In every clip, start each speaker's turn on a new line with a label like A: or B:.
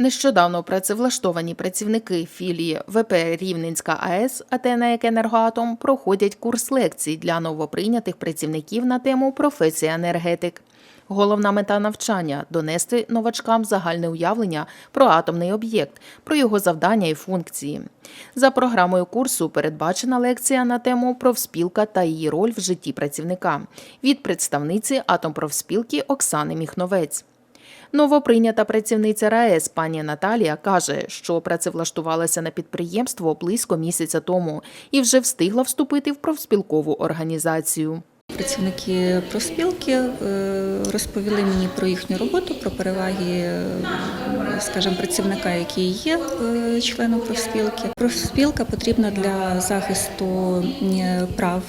A: Нещодавно працевлаштовані працівники філії ВП Рівненська АЕС АТ «НАЕК Енергоатом проходять курс лекцій для новоприйнятих працівників на тему професія енергетик. Головна мета навчання донести новачкам загальне уявлення про атомний об'єкт, про його завдання і функції. За програмою курсу передбачена лекція на тему профспілка та її роль в житті працівника від представниці атомпрофспілки Оксани Міхновець. Новоприйнята працівниця РаЕС пані Наталія каже, що працевлаштувалася на підприємство близько місяця тому і вже встигла вступити в профспілкову організацію.
B: Працівники профспілки е, розповіли мені про їхню роботу, про переваги, е, скажімо, працівника, який є е, членом профспілки. Профспілка потрібна для захисту прав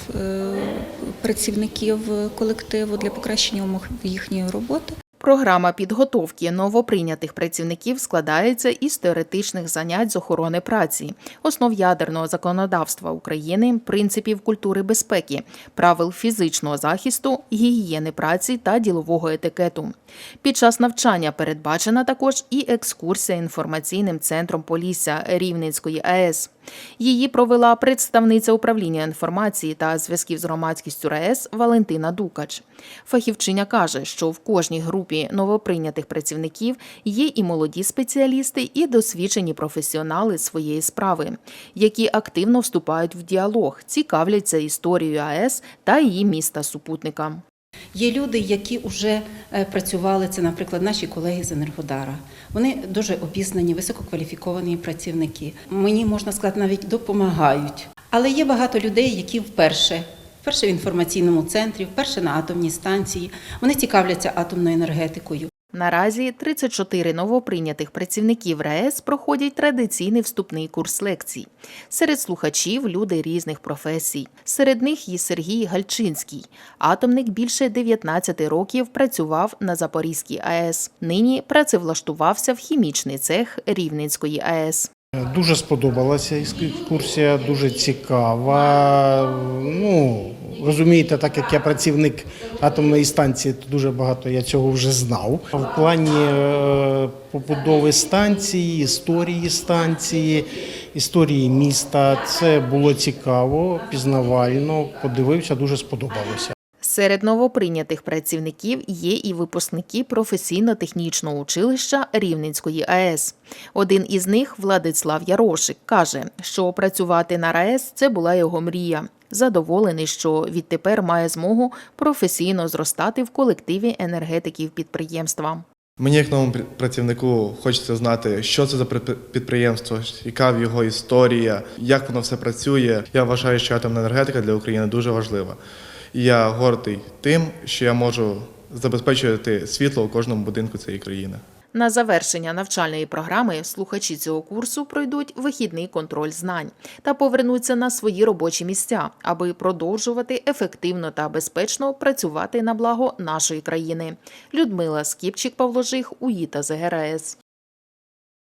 B: працівників колективу для покращення умов їхньої роботи.
A: Програма підготовки новоприйнятих працівників складається із теоретичних занять з охорони праці, основ ядерного законодавства України, принципів культури безпеки, правил фізичного захисту, гігієни праці та ділового етикету. Під час навчання передбачена також і екскурсія інформаційним центром Полісся Рівненської АЕС. Її провела представниця управління інформації та зв'язків з громадськістю РаЕС Валентина Дукач. Фахівчиня каже, що в кожній групі новоприйнятих працівників є і молоді спеціалісти, і досвідчені професіонали своєї справи, які активно вступають в діалог, цікавляться історією АЕС та її міста супутника.
C: Є люди, які вже е, працювали, це, наприклад, наші колеги з Енергодара. Вони дуже обізнані, висококваліфіковані працівники. Мені можна сказати, навіть допомагають. Але є багато людей, які вперше. Вперше в інформаційному центрі, вперше на атомній станції. Вони цікавляться атомною енергетикою.
A: Наразі 34 новоприйнятих працівників РаЕС проходять традиційний вступний курс лекцій. Серед слухачів люди різних професій. Серед них є Сергій Гальчинський. Атомник більше 19 років працював на Запорізькій АЕС. Нині працевлаштувався в хімічний цех Рівненської АЕС.
D: Дуже сподобалася екскурсія, дуже цікава. Ну, розумієте, так як я працівник атомної станції, то дуже багато я цього вже знав. В плані е, побудови станції, історії станції, історії міста. Це було цікаво, пізнавально. Подивився, дуже сподобалося.
A: Серед новоприйнятих працівників є і випускники професійно-технічного училища Рівненської АЕС. Один із них, Владислав Ярошик, каже, що працювати на РаЕС – це була його мрія. Задоволений, що відтепер має змогу професійно зростати в колективі енергетиків підприємства.
E: Мені, як новому працівнику, хочеться знати, що це за підприємство, яка його історія, як воно все працює. Я вважаю, що атомна енергетика для України дуже важлива. Я гордий тим, що я можу забезпечувати світло у кожному будинку цієї країни.
A: На завершення навчальної програми слухачі цього курсу пройдуть вихідний контроль знань та повернуться на свої робочі місця, аби продовжувати ефективно та безпечно працювати на благо нашої країни. Людмила Скіпчик, Павло Жих, УІТА ЗГРС.